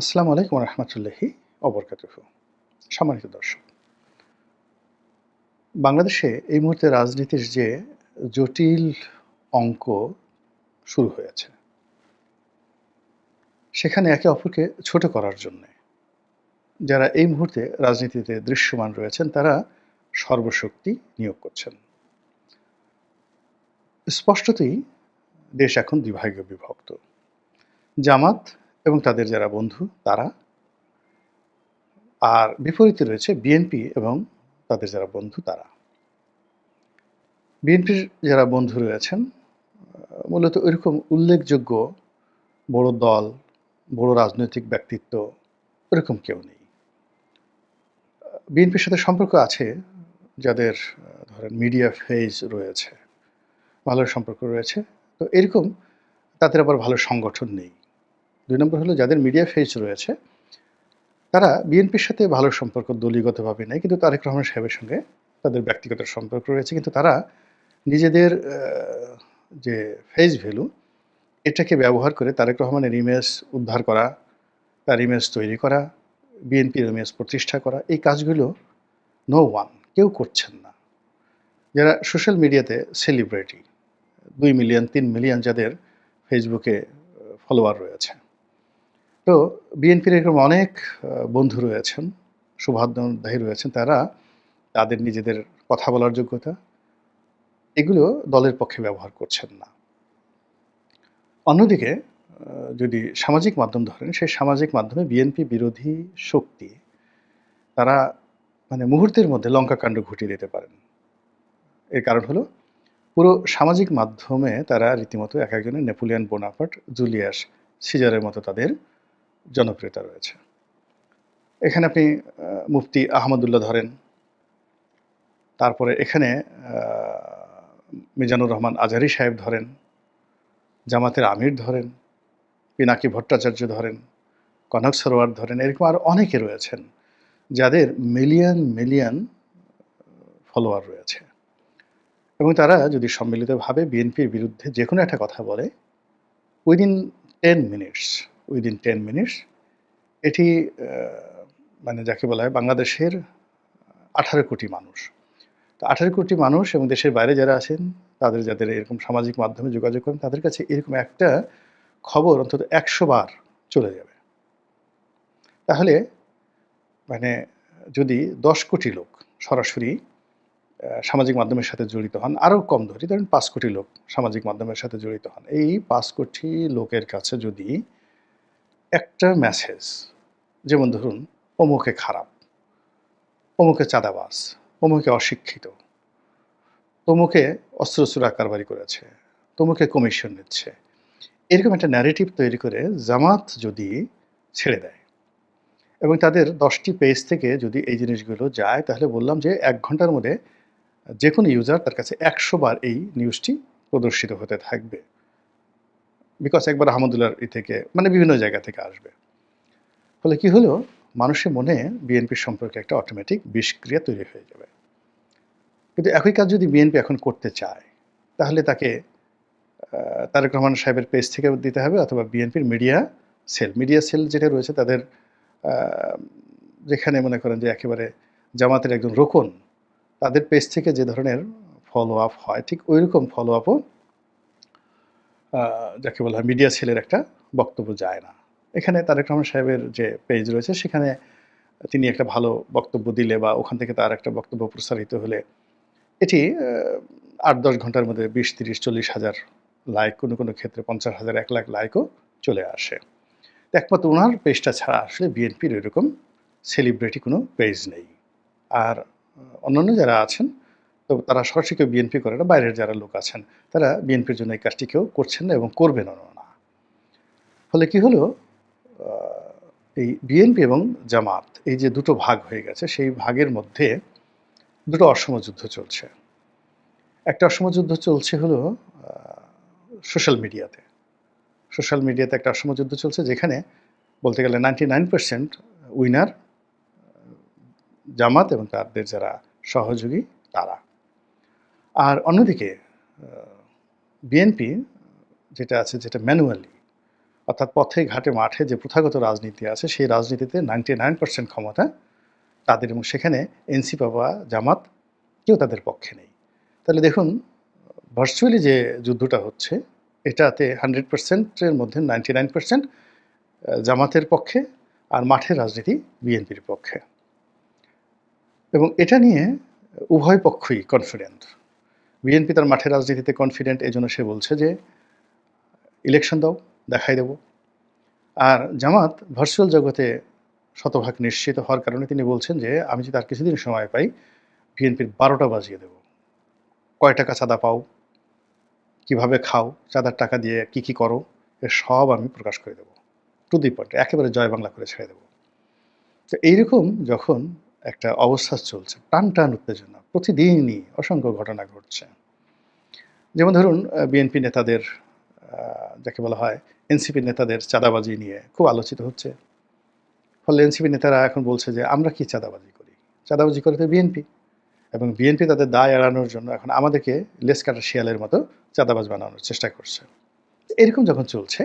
আসসালামু আলাইকুম রহমতুল্লাহি অবরকাতুহ সম্মানিত দর্শক, বাংলাদেশে এই মুহূর্তে রাজনীতির যে জটিল অঙ্ক শুরু হয়েছে, সেখানে একে অপরকে ছোট করার জন্য যারা এই মুহূর্তে রাজনীতিতে দৃশ্যমান রয়েছেন, তারা সর্বশক্তি নিয়োগ করছেন। স্পষ্টতই দেশ এখন দুভাগে বিভক্ত। জামাত এবং তাদের যারা বন্ধু, তারা। আর বিপরীতে রয়েছে বিএনপি এবং তাদের যারা বন্ধু, তারা। বিএনপির যারা বন্ধু রয়েছেন মূলত এরকম উল্লেখযোগ্য বড় দল, বড় রাজনৈতিক ব্যক্তিত্ব এরকম কেউ নেই। বিএনপির সাথে সম্পর্ক আছে যাদের ধরেন মিডিয়া ফেজ রয়েছে, ভালো সম্পর্ক রয়েছে। তো এরকম তাদের আবার ভালো সংগঠন নেই। দুই নম্বর হলো যাদের মিডিয়া ফেজ রয়েছে, তারা বিএনপির সাথে ভালো সম্পর্ক দলীয়গতভাবে নেই, কিন্তু তারেক রহমান সাহেবের সঙ্গে তাদের ব্যক্তিগত সম্পর্ক রয়েছে, কিন্তু তারা নিজেদের যে ফেজ ভ্যালু এটাকে ব্যবহার করে তারেক রহমানের ইমেজ উদ্ধার করা, তার ইমেজ তৈরি করা, বিএনপির ইমেজ প্রতিষ্ঠা করা, এই কাজগুলো নো ওয়ান কেউ করছেন না। যারা সোশ্যাল মিডিয়াতে সেলিব্রিটি দুই মিলিয়ন তিন মিলিয়ন যাদের ফেসবুকে ফলোয়ার রয়েছে। তো বিএনপির এরকম অনেক বন্ধু রয়েছেন শুভাধ্যায়ী রয়েছেন, তারা তাদের নিজেদের কথা বলার যোগ্যতা, এগুলো দলের পক্ষে ব্যবহার করছেন না। অন্যদিকে যদি সামাজিক মাধ্যম ধরেন, সেই সামাজিক মাধ্যমে বিএনপি বিরোধী শক্তি, তারা মানে মুহূর্তের মধ্যে লঙ্কা কাণ্ড ঘটিয়ে দিতে পারেন। এর কারণ হলো, পুরো সামাজিক মাধ্যমে তারা রীতিমতো এক একজনের নেপোলিয়ান বোনাপার্ট জুলিয়াস সিজারের মতো তাদের জনপ্রিয়তা রয়েছে। এখানে আপনি মুফতি আহমদুল্লাহ ধরেন। তারপরে এখানে মিজানুর রহমান আজারি সাহেব ধরেন। জামাতের আমির ধরেন। পিনাকি ভট্টাচার্য ধরেন। কনক সরোয়ার ধরেন। এরকম আর অনেকে রয়েছেন যাদের মিলিয়ন মিলিয়ন ফলোয়ার রয়েছে। এবং তারা যদি সম্মিলিতভাবে বিএনপির বিরুদ্ধে যে কোনো একটা কথা বলে within ten minutes within ten minutes এটি মানে যাকে বলা হয় বাংলাদেশের আঠারো কোটি মানুষ। তো আঠারো কোটি মানুষ এবং দেশের বাইরে যারা আছেন, তাদের যাদের এরকম সামাজিক মাধ্যমে যোগাযোগ করেন, তাদের কাছে এরকম একটা খবর অন্তত একশো বার চলে যাবে। তাহলে মানে যদি দশ কোটি লোক সরাসরি সামাজিক মাধ্যমের সাথে জড়িত হন, আরও কম ধরি, ধরেন পাঁচ কোটি লোক সামাজিক মাধ্যমের সাথে জড়িত হন, এই পাঁচ কোটি লোকের কাছে যদি একটা মেসেজ যেমন ধরুন, অমুকে খারাপ, অমুকে চাঁদাবাস অমুকে অশিক্ষিত তমুকে অস্ত্র চুরা কারবারি করেছে তমুকে কমিশন নিচ্ছে। এরকম একটা ন্যারেটিভ তৈরি করে জামাত যদি ছেড়ে দেয় এবং তাদের দশটি পেজ থেকে যদি এই জিনিসগুলো যায়, তাহলে বললাম যে এক ঘণ্টার মধ্যে যে কোনো ইউজার তার কাছে একশো বার এই নিউজটি প্রদর্শিত হতে থাকবে। বিকজ একবার আহমদুল্লাহর ই থেকে মানে বিভিন্ন জায়গা থেকে আসবে। ফলে কি হলো? মানুষের মনে বিএনপির সম্পর্কে একটা অটোমেটিক বিষক্রিয়া তৈরি হয়ে যাবে। কিন্তু একই কাজ যদি বিএনপি এখন করতে চায়, তাহলে তাকে তারেক রহমান সাহেবের পেজ থেকে দিতে হবে অথবা বিএনপির মিডিয়া সেল মিডিয়া সেল যেটা রয়েছে তাদের যেখানে মনে করেন যে একেবারে জামাতের একজন রোকন, তাদের পেজ থেকে যে ধরনের ফলো আপ হয়, ঠিক ওই রকম ফলো আপও যাকে বলা হয় মিডিয়া সেলের একটা বক্তব্য যায় না। এখানে তারেক রহমান সাহেবের যে পেজ রয়েছে, সেখানে তিনি একটা ভালো বক্তব্য দিলে বা ওখান থেকে তার একটা বক্তব্য প্রসারিত হলে এটি আট দশ ঘণ্টার মধ্যে বিশ, তিরিশ, চল্লিশ হাজার লাইক কোনো কোনো ক্ষেত্রে পঞ্চাশ হাজার, এক লাখ লাইকও চলে আসে। একমাত্র ওনার পেজটা ছাড়া আসলে বিএনপির এরকম সেলিব্রিটি কোনো পেজ নেই। আর অন্যান্য যারা আছেন তো তারা সরাসরি কেউ বিএনপি করে না, বাইরের যারা লোক আছেন, তারা বিএনপির জন্য এই কাজটি কেউ করছেন না এবং করবেনও না। ফলে কি হলো? এই বিএনপি এবং জামাত, এই যে দুটো ভাগ হয়ে গেছে, সেই ভাগের মধ্যে দুটো অসম যুদ্ধ চলছে। একটা অসম যুদ্ধ চলছে হলো সোশ্যাল মিডিয়াতে সোশ্যাল মিডিয়াতে একটা অসম যুদ্ধ চলছে যেখানে বলতে গেলে ninety nine percent winner Jamaat এবং তাদের যারা সহযোগী, তারা। আর অন্যদিকে বিএনপি যেটা আছে, যেটা ম্যানুয়ালি, অর্থাৎ পথে, ঘাটে, মাঠে যে প্রথাগত রাজনীতি আছে, সেই রাজনীতিতে নাইনটি নাইন পার্সেন্ট ক্ষমতা তাদের এবং সেখানে এনসিপি বা জামাত কেউ তাদের পক্ষে নেই। তাহলে দেখুন ভার্চুয়ালি যে যুদ্ধটা হচ্ছে, এটাতে হান্ড্রেড পার্সেন্টের মধ্যে নাইনটি নাইন পার্সেন্ট জামাতের পক্ষে আর মাঠের রাজনীতি বিএনপির পক্ষে। এবং এটা নিয়ে উভয় পক্ষই কনফিডেন্ট বিএনপি তার মাঠের রাজনীতিতে কনফিডেন্ট এই জন্য সে বলছে যে ইলেকশন দাও, দেখাই দেব। আর জামাত ভার্চুয়াল জগতে শতভাগ নিশ্চিত হওয়ার কারণে তিনি বলছেন যে, আমি যদি আর কিছুদিন সময় পাই, বিএনপির বারোটা বাজিয়ে দেব। কয় টাকা চাঁদা পাও? কীভাবে খাও? চাঁদার টাকা দিয়ে কি কি করো? এ সব আমি প্রকাশ করে দেবো। টু দি পয়েন্ট একেবারে জয় বাংলা করে ছেড়ে দেবো। তো এইরকম যখন একটা অবস্থা চলছে, টান টান উত্তেজনা প্রতিদিনই অসংখ্য ঘটনা ঘটছে। যেমন ধরুন বিএনপি নেতাদের যাকে বলা হয় এনসিপি নেতাদের চাঁদাবাজি নিয়ে খুব আলোচিত হচ্ছে। ফলে এনসিপি নেতারা এখন বলছে যে, আমরা কি চাঁদাবাজি করি? চাঁদাবাজি করে তো বিএনপি। এবং বিএনপি তাদের দায় এড়ানোর জন্য এখন আমাদেরকে লেস কাটা শিয়ালের মতো চাঁদাবাজ বানানোর চেষ্টা করছে। এরকম যখন চলছে,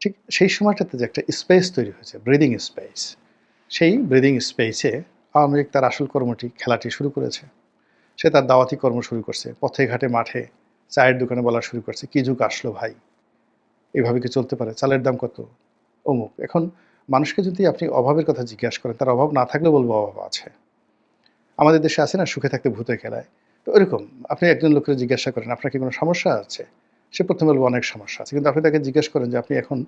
ঠিক সেই সময়টাতে যে একটা স্পেস তৈরি হয়েছে ব্রিদিং স্পেস সেই ব্রিদিং স্পেসে আওয়ামী লীগ তার আসল কর্মটি, খেলাটি শুরু করেছে। সে তার দাওয়াতি কর্ম শুরু করছে। পথে ঘাটে মাঠে চায়ের দোকানে বলা শুরু করছে, কি যুগ আসলো ভাই? এভাবে কি চলতে পারে? চালের দাম কত? অমুক। এখন মানুষকে যদি আপনি অভাবের কথা জিজ্ঞাসা করেন, তার অভাব না থাকলে বলব অভাব আছে। আমাদের দেশে আছে না, সুখে থাকতে ভূতে খেলায়। তো ওরকম আপনি একজন লোকের জিজ্ঞাসা করেন, আপনার কি কোনো সমস্যা আছে? সে প্রথমে বলব, অনেক সমস্যা আছে। কিন্তু আপনি তাকে জিজ্ঞেস করেন যে, আপনি এখন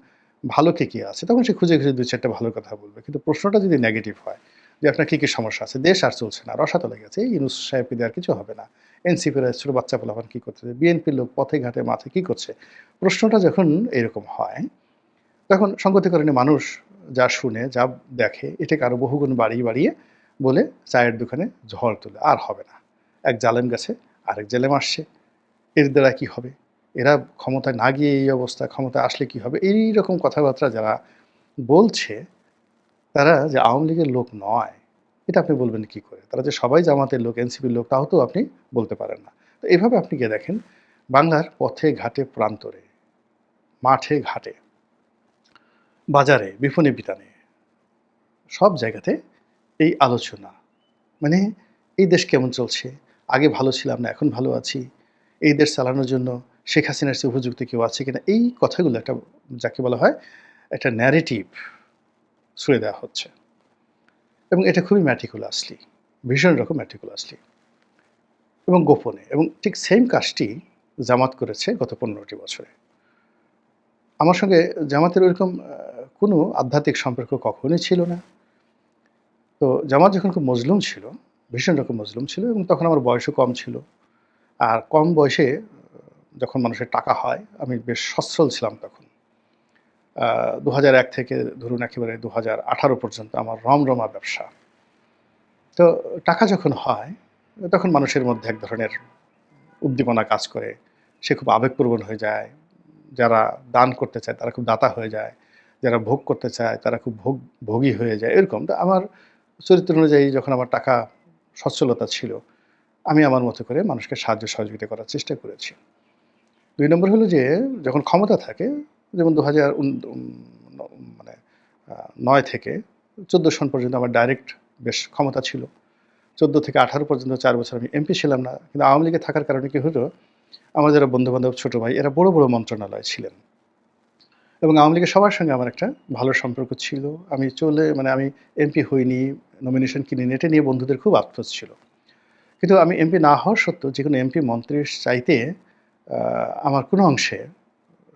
ভালো কে, কী আছে? তখন সে খুঁজে খুঁজে দুই চারটা ভালো কথা বলবে। কিন্তু প্রশ্নটা যদি নেগেটিভ হয় যে আপনার কী কী সমস্যা আছে? দেশ আর চলছে না রসাতো লেগেছে এই ইউনুস সাহেবকে দেওয়ার কিছু হবে না। এনসিপির ছোটো বাচ্চা পোলাপান কী করতেছে বিএনপির লোক পথে ঘাটে মাঠে কী করছে? প্রশ্নটা যখন এরকম হয়, তখন সংগতিকরণে মানুষ যা শুনে, যা দেখে, এটাকে আরও বহুগুণ বাড়িয়ে বাড়িয়ে বলে চায়ের দোকানে ঝড় তুলে। আর হবে না। এক জালেম গেছে, আরেক জালেম আসছে। এর দ্বারা কি হবে? এরা ক্ষমতায় না গিয়ে এই অবস্থা, ক্ষমতায় আসলে কি হবে? এই রকম কথাবার্তা যারা বলছে তারা যে আওয়ামী লীগের লোক নয়, এটা আপনি বলবেন কি করে? তারা যে সবাই জামাতের লোক, এনসিপির লোক, তাও তো আপনি বলতে পারেন না। তো এভাবে আপনি গিয়ে দেখেন, বাংলার পথে ঘাটে, প্রান্তরে, মাঠে ঘাটে, বাজারে, বিপণী বিতানে, সব জায়গাতে এই আলোচনা। মানে এই দেশ কেমন চলছে? আগে ভালো ছিলাম না, এখন ভালো আছি। এই দেশ চালানোর জন্য শেখ হাসিনার চেয়ে উপযুক্ত কেউ আছে কিনা? এই কথাগুলো একটা, যাকে বলা হয় একটা ন্যারেটিভ ছুড়ে দেওয়া হচ্ছে। এবং এটা খুবই ম্যাটিকুলাসলি ভীষণ রকম ম্যাটিকুলাসলি এবং গোপনে। এবং ঠিক সেম কাজটি জামাত করেছে গত পনেরোটি বছরে। আমার সঙ্গে জামাতের ওইরকম কোনো আধ্যাত্মিক সম্পর্ক কখনোই ছিল না। তো জামাত যখন খুব মজলুম ছিল, ভীষণ রকম মজলুম ছিল এবং তখন আমার বয়সও কম ছিল। আর কম বয়সে যখন মানুষের টাকা হয়, আমি বেশ সচ্ছল ছিলাম তখন। দু এক থেকে ধরুন একেবারে দু হাজার আঠারো পর্যন্ত আমার রমরমা ব্যবসা। তো টাকা যখন হয়, তখন মানুষের মধ্যে এক ধরনের উদ্দীপনা কাজ করে। সে খুব আবেগপ্রবণ হয়ে যায়। যারা দান করতে চায়, তারা খুব দাতা হয়ে যায়। যারা ভোগ করতে চায়, তারা খুব ভোগ, ভোগী হয়ে যায়। এরকম। তো আমার চরিত্র অনুযায়ী যখন আমার টাকা সচ্ছলতা ছিল, আমি আমার মতো করে মানুষকে সাহায্য সহযোগিতা করার চেষ্টা করেছি। দুই নম্বর হলো যে, যখন ক্ষমতা থাকে যেমন দু হাজার মানে নয় থেকে চোদ্দ সন পর্যন্ত আমার ডাইরেক্ট বেশ ক্ষমতা ছিল। চোদ্দ থেকে আঠারো পর্যন্ত চার বছর আমি এমপি ছিলাম না, কিন্তু আওয়ামী লীগে থাকার কারণে কী হলো, আমার যারা বন্ধুবান্ধব, ছোটো ভাই, এরা বড় বড় মন্ত্রণালয় ছিলেন। এবং আওয়ামী লীগের সবার সঙ্গে আমার একটা ভালো সম্পর্ক ছিল। আমি চলে মানে আমি এমপি হইনি নমিনেশন কিনিনি নেটে নিয়ে বন্ধুদের খুব আফসোস ছিল। কিন্তু আমি এমপি না হওয়ার সত্ত্বেও যে কোনো এমপি মন্ত্রীর চাইতে আমার কোনো অংশে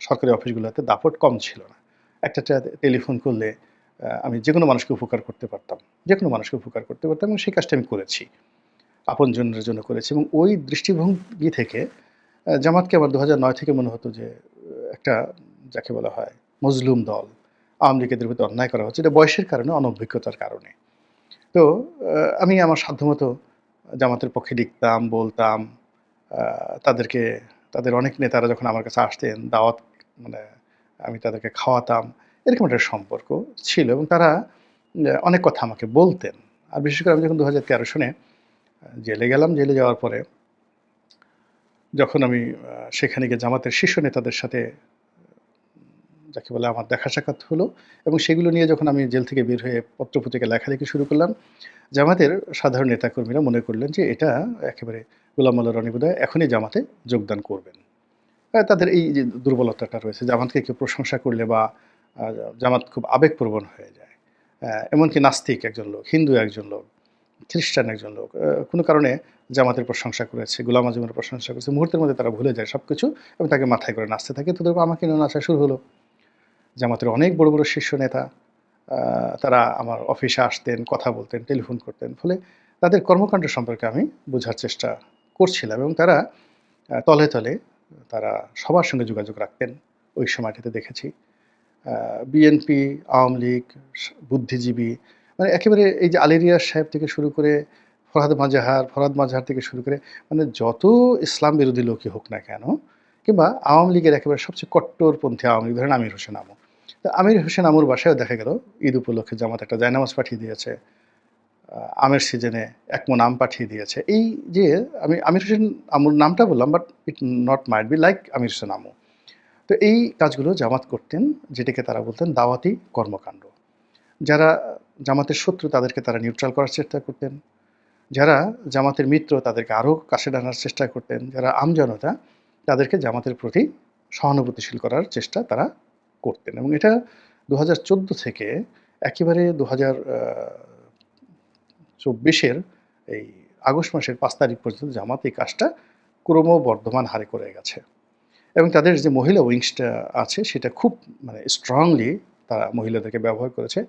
সরকারি অফিসগুলোতে দাপট কম ছিল না। একটা টেলিফোন করলে আমি যে কোনো মানুষকে উপকার করতে পারতাম। যে কোনো মানুষকে উপকার করতে পারতাম এবং সেই কাজটা আমি করেছি। আপনজনের জন্য করেছি এবং ওই দৃষ্টিভঙ্গি থেকে জামাতকে আমার দু নয় থেকে মনে হতো যে একটা যাকে বলা হয় মজলুম দল, আওয়ামী লীগের প্রতি অন্যায় করা হচ্ছে। এটা বয়সের কারণে, অনভিজ্ঞতার কারণে। তো আমি আমার সাধ্যমতো জামাতের পক্ষে লিখতাম, বলতাম তাদেরকে, তাদের অনেক নেতারা যখন আমার কাছে আসতেন, দাওয়াত মানে আমি তাদেরকে খাওয়াতাম, এরকম একটা সম্পর্ক ছিল এবং তারা অনেক কথা আমাকে বলতেন। আর বিশেষ করে আমি যখন দু হাজার তেরো জেলে গেলাম, জেলে যাওয়ার পরে, যখন আমি সেখানে গিয়ে জামাতের শীর্ষ নেতাদের সাথে, যাকে বলে আমার দেখা সাক্ষাৎ হলো এবং সেগুলো নিয়ে যখন আমি জেল থেকে বের হয়ে পত্রপত্রিকা লেখালেখি শুরু করলাম, জামাতের সাধারণ নেতাকর্মীরা মনে করলেন যে এটা একেবারে গোলাম মোল্লা রনি এখনই জামাতে যোগদান করবেন। তাদের এই যে দুর্বলতাটা রয়েছে, জামাতকে কেউ প্রশংসা করলে বা জামাত খুব আবেগপ্রবণ হয়ে যায়। এমনকি নাস্তিক একজন লোক, হিন্দু একজন লোক, খ্রিস্টান একজন লোক কোনো কারণে জামাতের প্রশংসা করেছে, গোলাম আজমের প্রশংসা করেছে, মুহূর্তের মধ্যে তারা ভুলে যায় সব কিছু এবং তাকে মাথায় করে নাচতে থাকে। তো আমাকে নিয়ে নাচা শুরু হলো। জামাতের অনেক বড় বড় শীর্ষ নেতা তারা আমার অফিসে আসতেন, কথা বলতেন, টেলিফোন করতেন। ফলে তাদের কর্মকাণ্ড সম্পর্কে আমি বোঝার চেষ্টা করছিলাম এবং তারা তলে তলে তারা সবার সঙ্গে যোগাযোগ রাখতেন। ওই সময়টিতে দেখেছি। বিএনপি আওয়ামী লীগ বুদ্ধিজীবী মানে একেবারে এই যে আলেরিয়া সাহেব থেকে শুরু করে ফরহাদ মাজাহার ফরহাদ মাজাহার থেকে শুরু করে মানে যত ইসলাম বিরোধী লোকই হোক না কেন, কিংবা আওয়ামী লীগের একেবারে সবচেয়ে কট্টরপন্থী আওয়ামী লীগ, ধরেন আমির হোসেন আমু। তো আমির হোসেন আমুর বাসায়ও দেখা গেল, ঈদ উপলক্ষে জামাত একটা জায়নামাজ পাঠিয়ে দিয়েছে। আমের সিজনে এক মন আম পাঠিয়ে দিয়েছে। এই যে আমি আমির হোসেন আমুর নামটা বললাম but it not might be like Amir Hossain Amu. তো এই কাজগুলো জামাত করতেন, যেটাকে তারা বলতেন দাওয়াতি কর্মকাণ্ড। যারা জামাতের শত্রু, তাদেরকে তারা নিউট্রাল করার চেষ্টা করতেন। যারা জামাতের মিত্র, তাদেরকে আরও কাছে টানার চেষ্টা করতেন। যারা আমজনতা তাদেরকে জামাতের প্রতি সহানুভূতিশীল করার চেষ্টা তারা করতেন। এবং এটা দু হাজার চোদ্দ থেকে একেবারে দু হাজার চব্বিশের এই আগস্ট মাসের পাঁচ তারিখ পর্যন্ত জামাত এই কাজটা ক্রমবর্ধমান হারে করে গেছে। এবং তাদের যে মহিলা উইংসটা আছে, সেটা খুব মানে স্ট্রংলি তারা মহিলাদেরকে ব্যবহার করেছে।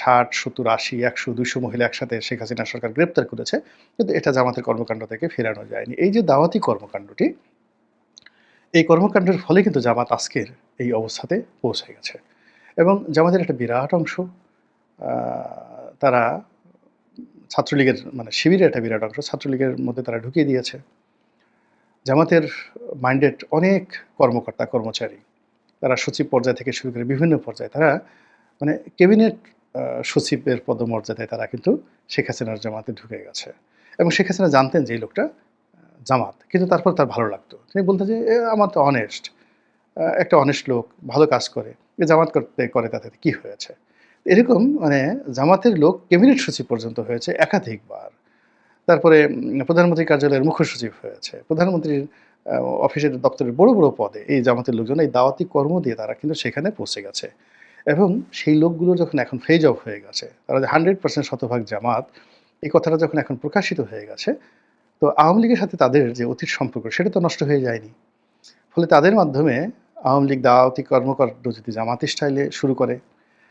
ষাট, সত্তর, আশি, একশো দুশো মহিলা একসাথে শেখ হাসিনা সরকার গ্রেপ্তার করেছে, কিন্তু এটা জামাতের কর্মকাণ্ড থেকে ফেরানো যায়নি। এই যে দাওয়াতি কর্মকাণ্ডটি, এই কর্মকাণ্ডের ফলে কিন্তু জামাত আজকের এই অবস্থাতে পৌঁছে গেছে। এবং জামাতের একটা বিরাট অংশ তারা ছাত্রলীগের মানে শিবিরে একটা বিরাট অংশ ছাত্রলীগের মধ্যে তারা ঢুকিয়ে দিয়েছে। জামাতের মাইন্ডেড অনেক কর্মকর্তা কর্মচারী তারা সচিব পর্যায় থেকে শুরু করে বিভিন্ন পর্যায়ে তারা মানে ক্যাবিনেট সচিবের পদমর্যাদায় তারা কিন্তু শেখ হাসিনার জামাতে ঢুকে গেছে। এবং শেখ হাসিনা জানতেন যে এই লোকটা জামাত কিন্তু তারপর তার ভালো লাগতো। তিনি বলতেন যে "এ, আমার তো অনেস্ট একটা অনেস্ট লোক ভালো কাজ করে এ জামাত করতে করে তাতে কি হয়েছে? এরকম মানে জামাতের লোক ক্যাবিনেট সচিব পর্যন্ত হয়েছে একাধিকবার। তারপরে প্রধানমন্ত্রী কার্যালয়ের মুখ্য সচিব হয়েছে। প্রধানমন্ত্রীর অফিসের দপ্তরের বড় বড় পদে এই জামাতের লোকজন, এই দাওয়াতি কর্ম দিয়ে তারা কিন্তু সেখানে পৌঁছে গেছে। এবং সেই লোকগুলো যখন এখন ফেজ অফ হয়ে গেছে, তারা যে হান্ড্রেড পার্সেন্ট শতভাগ জামাত, এই কথাটা যখন এখন প্রকাশিত হয়ে গেছে, তো আওয়ামী লীগের সাথে তাদের যে অতীত সম্পর্ক, সেটা তো নষ্ট হয়ে যায়নি। ফলে তাদের মাধ্যমে আওয়ামী লীগ দাওয়াতি কর্মকাণ্ড যদি জামাতি স্টাইলে শুরু করে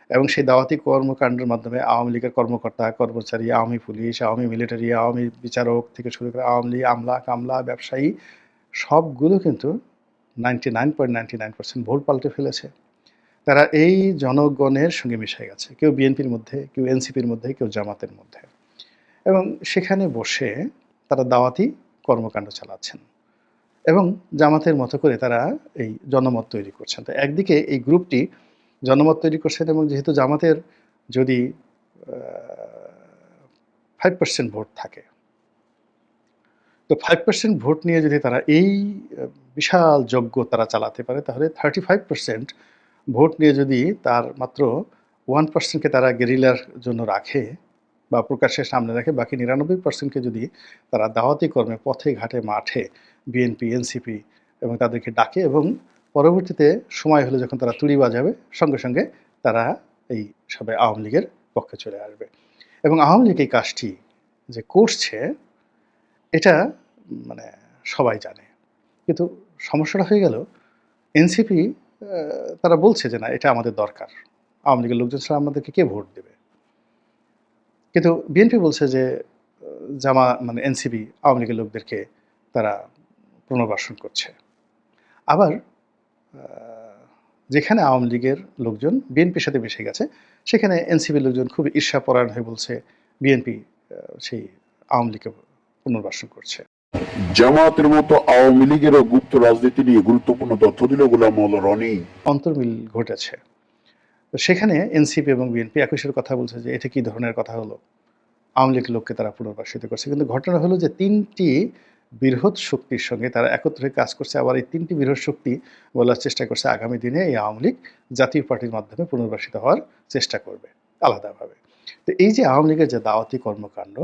এবং সেই দাওয়াতি কর্মকাণ্ডের মাধ্যমে আওয়ামী লীগের কর্মকর্তা, কর্মচারী, আওয়ামী পুলিশ, আওয়ামী মিলিটারি, আওয়ামী বিচারক থেকে শুরু করে আওয়ামী লীগ, আমলা, কামলা, ব্যবসায়ী, সবগুলো কিন্তু ninety nine point ninety nine percent vote পাল্টে ফেলেছে। তারা এই জনগণের সঙ্গে মিশে গেছে, কেউ বিএনপির মধ্যে, কেউ এনসিপির মধ্যে, কেউ জামাতের মধ্যে। এবং সেখানে বসে তারা দাওয়াতি কর্মকাণ্ড চালাচ্ছেন এবং জামাতের মতো করে তারা এই জনমত তৈরি করছেন। তো একদিকে এই গ্রুপটি জনমত তৈরি করছেন এবং যেহেতু জামাতের যদি ফাইভ পার্সেন্ট ভোট থাকে, তো ফাইভ পার্সেন্ট ভোট নিয়ে যদি তারা এই, বিশাল যজ্ঞ তারা চালাতে পারে, তাহলে থার্টি ফাইভ পার্সেন্ট ভোট নিয়ে যদি তার মাত্র ওয়ান পার্সেন্টকে তারা গেরিলার জন্য রাখে বা প্রকাশের সামনে রাখে, বাকি নিরানব্বই পার্সেন্টকে যদি তারা দাওয়াতি কর্মে পথে ঘাটে মাঠে বিএনপি এনসিপি এবং তাদেরকে ডাকে এবং পরবর্তীতে সময় হলে যখন তারা তুড়ি বাজাবে, সঙ্গে সঙ্গে তারা এই সবে আওয়ামী লীগের পক্ষে চলে আসবে। এবং আওয়ামী লীগ এই কাজটি যে করছে, এটা মানে সবাই জানে। কিন্তু সমস্যাটা হয়ে গেল, এনসিপি তারা বলছে যে না, এটা আমাদের দরকার। আওয়ামী লীগের লোকজন ছাড়া আমাদেরকে কে ভোট দেবে? কিন্তু বিএনপি বলছে যে, জামা মানে এনসিপি, আওয়ামী লীগের লোকদেরকে তারা পুনর্বাসন করছে। আবার যেখানে আওয়ামী লীগের লোকজন বিএনপির সাথে মিশে গেছে সেখানে এনসিপির লোকজন খুব ঈর্ষাপরায়ণ হয়ে বলছে বিএনপি সেই আওয়ামী লীগকে পুনর্বাসন করছে। জামাতের মতো আওয়ামী লীগেরও গুপ্ত রাজনীতি নিয়ে গুরুত্বপূর্ণ তথ্য দিল গোলাম রনি। অন্তর্মিল ঘটেছে। তো সেখানে এনসিপি এবং বিএনপি একুশের কথা বলছে যে এটা কি ধরনের কথা হলো? আওয়ামী লীগের লোককে তারা পুনর্বাসিত করছে। কিন্তু ঘটনা হলো যে তিনটি বৃহৎ শক্তির সঙ্গে তারা একত্রে কাজ করছে। আবার এই তিনটি বৃহৎ শক্তি বলার চেষ্টা করছে আগামী দিনে এই আওয়ামী লীগ জাতীয় পার্টির মাধ্যমে পুনর্বাসিত হওয়ার চেষ্টা করবে আলাদাভাবে। তো এই যে আওয়ামী লীগের যে দাওয়াতি কর্মকাণ্ড,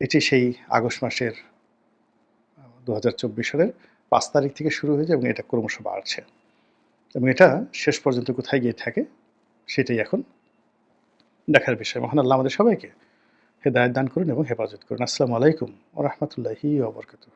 এটি সেই আগস্ট মাসের দু হাজার চব্বিশ সালের পাঁচ তারিখ থেকে শুরু হয়েছে এবং এটা ক্রমশ বাড়ছে। এবং এটা শেষ পর্যন্ত কোথায় গিয়ে থাকে, সেটাই এখন দেখার বিষয়। মহান আল্লাহ আমাদের সবাইকে হেদায়ত দান করুন এবং হেফাজত করুন। আসসালামু আলাইকুম ও রহমতুল্লাহি ওবরকাতুহ